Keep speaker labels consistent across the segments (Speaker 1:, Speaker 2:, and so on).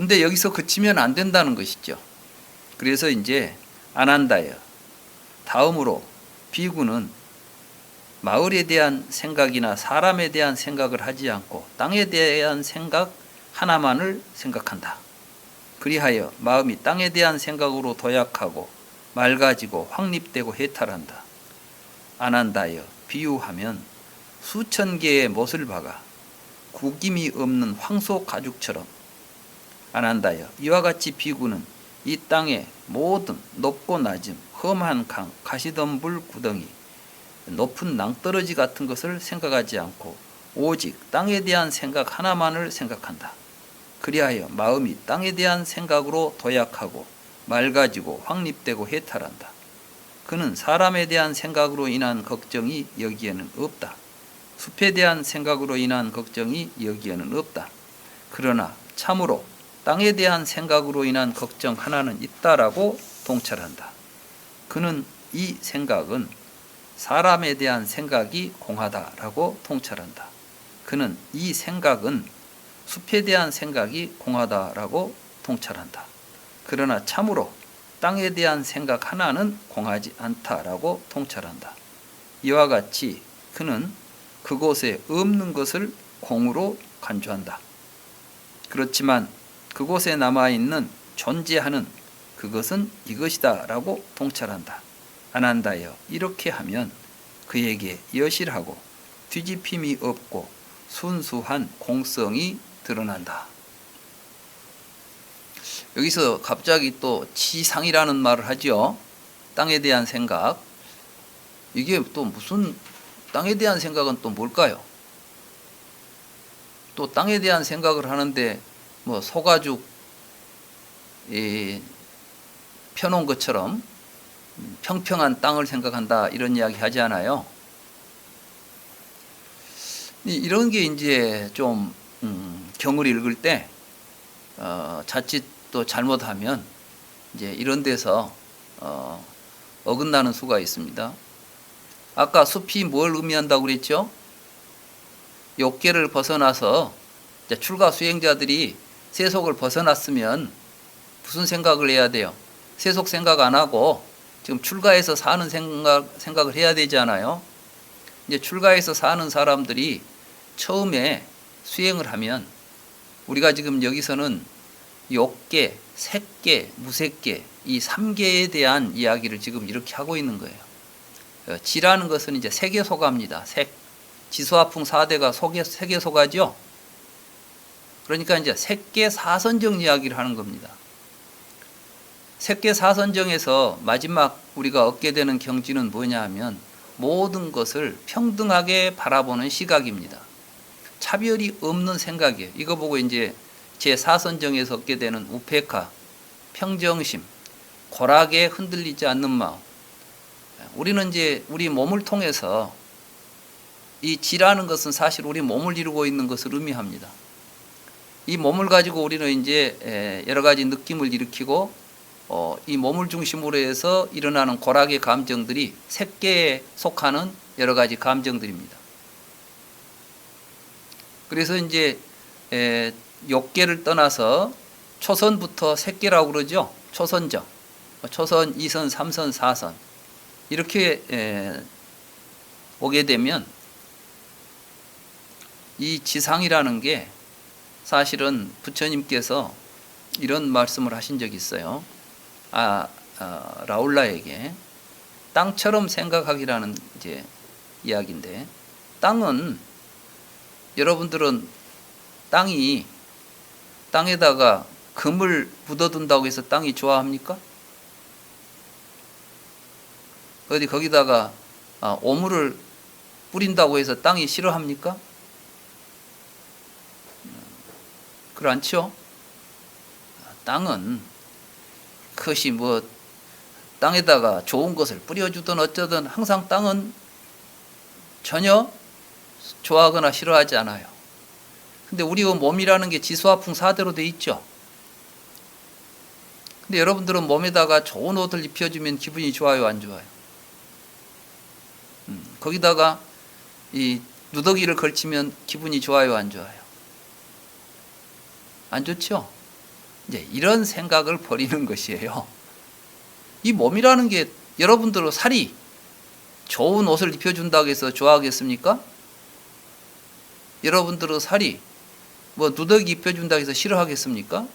Speaker 1: 근데 여기서 그치면 안 된다는 것이죠. 그래서 이제 안 한다요. 다음으로 비구는 마을에 대한 생각이나 사람에 대한 생각을 하지 않고 땅에 대한 생각 하나만을 생각한다. 그리하여 마음이 땅에 대한 생각으로 도약하고 맑아지고 확립되고 해탈한다. 안 한다여 비유하면 수천 개의 못을 박아 구김이 없는 황소 가죽처럼 안 한다여 이와 같이 비구는 이 땅의 모든 높고 낮음, 험한 강, 가시덤불 구덩이, 높은 낭떠러지 같은 것을 생각하지 않고 오직 땅에 대한 생각 하나만을 생각한다. 그리하여 마음이 땅에 대한 생각으로 도약하고 맑아지고 확립되고 해탈한다. 그는 사람에 대한 생각으로 인한 걱정이 여기에는 없다. 숲에 대한 생각으로 인한 걱정이 여기에는 없다. 그러나 참으로 땅에 대한 생각으로 인한 걱정 하나는 있다라고 통찰한다. 그는 이 생각은 사람에 대한 생각이 공하다라고 통찰한다. 그는 이 생각은 숲에 대한 생각이 공하다라고 통찰한다. 그러나 참으로 땅에 대한 생각 하나는 공하지 않다라고 통찰한다. 이와 같이 그는 그곳에 없는 것을 공으로 간주한다. 그렇지만 그곳에 남아있는 존재하는 그것은 이것이다 라고 통찰한다. 안 한다여 이렇게 하면 그에게 여실하고 뒤집힘이 없고 순수한 공성이 드러난다. 여기서 갑자기 또 지상이라는 말을 하죠. 땅에 대한 생각. 이게 또 무슨 땅에 대한 생각은 또 뭘까요? 또 땅에 대한 생각을 하는데 뭐 소가죽 이 펴놓은 것처럼 평평한 땅을 생각한다 이런 이야기 하지 않아요. 이- 이런 게 이제 좀 음, 경을 읽을 때 어, 자칫 또 잘못하면 이제 이런 데서 어, 어긋나는 수가 있습니다. 아까 숲이 뭘 의미한다고 그랬죠? 욕계를 벗어나서 출가 수행자들이 세속을 벗어났으면 무슨 생각을 해야 돼요? 세속 생각 안 하고 지금 출가해서 사는 생각 생각을 해야 되잖아요. 이제 출가해서 사는 사람들이 처음에 수행을 하면 우리가 지금 여기서는 욕계, 색계, 무색계 이 삼계에 대한 이야기를 지금 이렇게 하고 있는 거예요. 어, 지라는 것은 이제 색에 속합니다. 색. 지수화풍 사대가 속에 색에 속하죠. 그러니까 이제 색계 사선정 이야기를 하는 겁니다. 색계 사선정에서 마지막 우리가 얻게 되는 경지는 뭐냐 하면 모든 것을 평등하게 바라보는 시각입니다. 차별이 없는 생각이에요. 이거 보고 이제 제 사선정에서 얻게 되는 우페카, 평정심, 고락에 흔들리지 않는 마음. 우리는 이제 우리 몸을 통해서 이 지라는 것은 사실 우리 몸을 이루고 있는 것을 의미합니다. 이 몸을 가지고 우리는 이제 여러 가지 느낌을 일으키고 어, 이 몸을 중심으로 해서 일어나는 고락의 감정들이 색계에 속하는 여러 가지 감정들입니다. 그래서 이제 에, 욕계를 떠나서 초선부터 색계라고 그러죠. 초선정, 초선, 2선, 3선, 4선 이렇게 에, 오게 되면 이 지상이라는 게 사실은 부처님께서 이런 말씀을 하신 적이 있어요. 아, 아 라울라에게 땅처럼 생각하기라는 이제 이야기인데 땅은 여러분들은 땅이 땅에다가 금을 묻어둔다고 해서 땅이 좋아합니까? 어디 거기다가 아, 오물을 뿌린다고 해서 땅이 싫어합니까? 그렇죠? 땅은 그것이 뭐 땅에다가 좋은 것을 뿌려주든 어쩌든 항상 땅은 전혀 좋아하거나 싫어하지 않아요. 근데 우리 몸이라는 게 지수화풍 사대로 돼 있죠. 근데 여러분들은 몸에다가 좋은 옷을 입혀주면 기분이 좋아요, 안 좋아요? 음, 거기다가 이 누더기를 걸치면 기분이 좋아요, 안 좋아요? 안 좋죠? 이제 이런 생각을 버리는 것이에요. 이 몸이라는 게 여러분들 살이 좋은 옷을 입혀준다고 해서 좋아하겠습니까? 여러분들의 살이 뭐 누더기 입혀준다고 해서 싫어하겠습니까?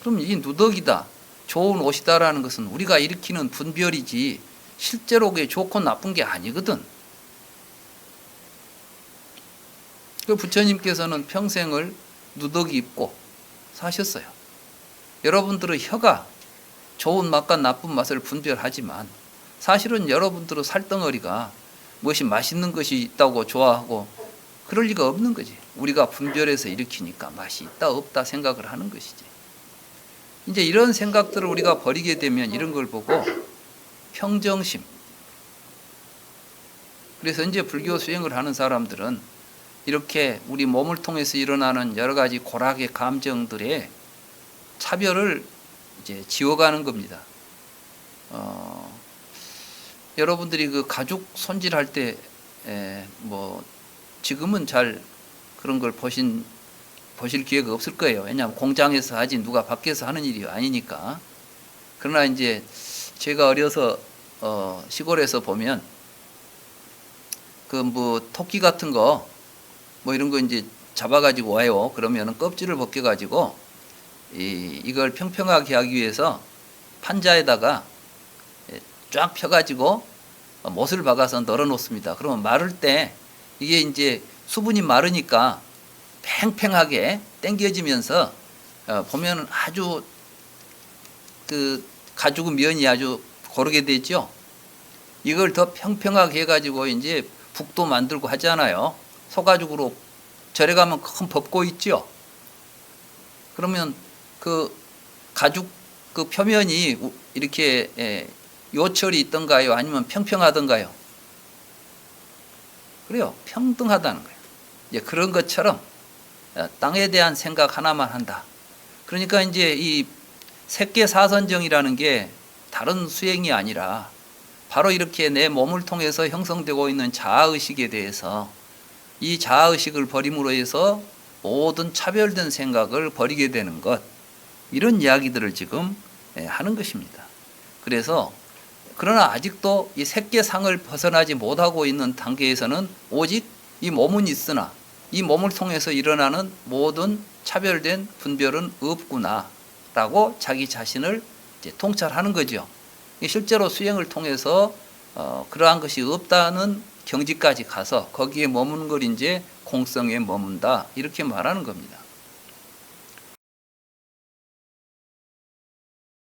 Speaker 1: 그럼 이 누더기다, 좋은 옷이다라는 것은 우리가 일으키는 분별이지 실제로 그게 좋고 나쁜 게 아니거든. 그 부처님께서는 평생을 누더기 입고 사셨어요. 여러분들의 혀가 좋은 맛과 나쁜 맛을 분별하지만 사실은 여러분들의 살덩어리가 무엇이 맛있는 것이 있다고 좋아하고 그럴 리가 없는 거지. 우리가 분별해서 일으키니까 맛이 있다 없다 생각을 하는 것이지. 이제 이런 생각들을 우리가 버리게 되면 이런 걸 보고 평정심. 그래서 이제 불교 수행을 하는 사람들은 이렇게 우리 몸을 통해서 일어나는 여러 가지 고락의 감정들의 차별을 이제 지워가는 겁니다. 어, 여러분들이 그 가죽 손질할 때뭐 지금은 잘 그런 걸 보신 보실 기회가 없을 거예요. 왜냐하면 공장에서 하지 누가 밖에서 하는 일이 아니니까. 그러나 이제 제가 어려서 어, 시골에서 보면 그 뭐 토끼 같은 거 뭐 이런 거 이제 잡아가지고 와요. 그러면은 껍질을 벗겨가지고 이 이걸 평평하게 하기 위해서 판자에다가 예, 쫙 펴가지고 못을 박아서 널어 놓습니다. 그러면 마를 때 이게 이제 수분이 마르니까 팽팽하게 당겨지면서 어, 보면 아주 그 가죽 면이 아주 고르게 되죠. 이걸 더 평평하게 해가지고 이제 북도 만들고 하잖아요. 소가죽으로 절에 가면 큰 법고 있죠. 그러면 그 가죽 그 표면이 우- 이렇게 예, 요철이 있던가요? 아니면 평평하던가요? 그래요. 평등하다는 거예요. 이제 그런 것처럼 어, 땅에 대한 생각 하나만 한다. 그러니까 이제 이 색계 사선정이라는 게 다른 수행이 아니라 바로 이렇게 내 몸을 통해서 형성되고 있는 자아의식에 대해서 이 자아의식을 버림으로 해서 모든 차별된 생각을 버리게 되는 것 이런 이야기들을 지금 예, 하는 것입니다. 그래서 그러나 아직도 이 색계상을 벗어나지 못하고 있는 단계에서는 오직 이 몸은 있으나 이 몸을 통해서 일어나는 모든 차별된 분별은 없구나라고 자기 자신을 통찰하는 거죠. 이 실제로 수행을 통해서 어, 그러한 것이 없다는 경지까지 가서 거기에 머무는 걸 이제 공성에 머문다 이렇게 말하는 겁니다.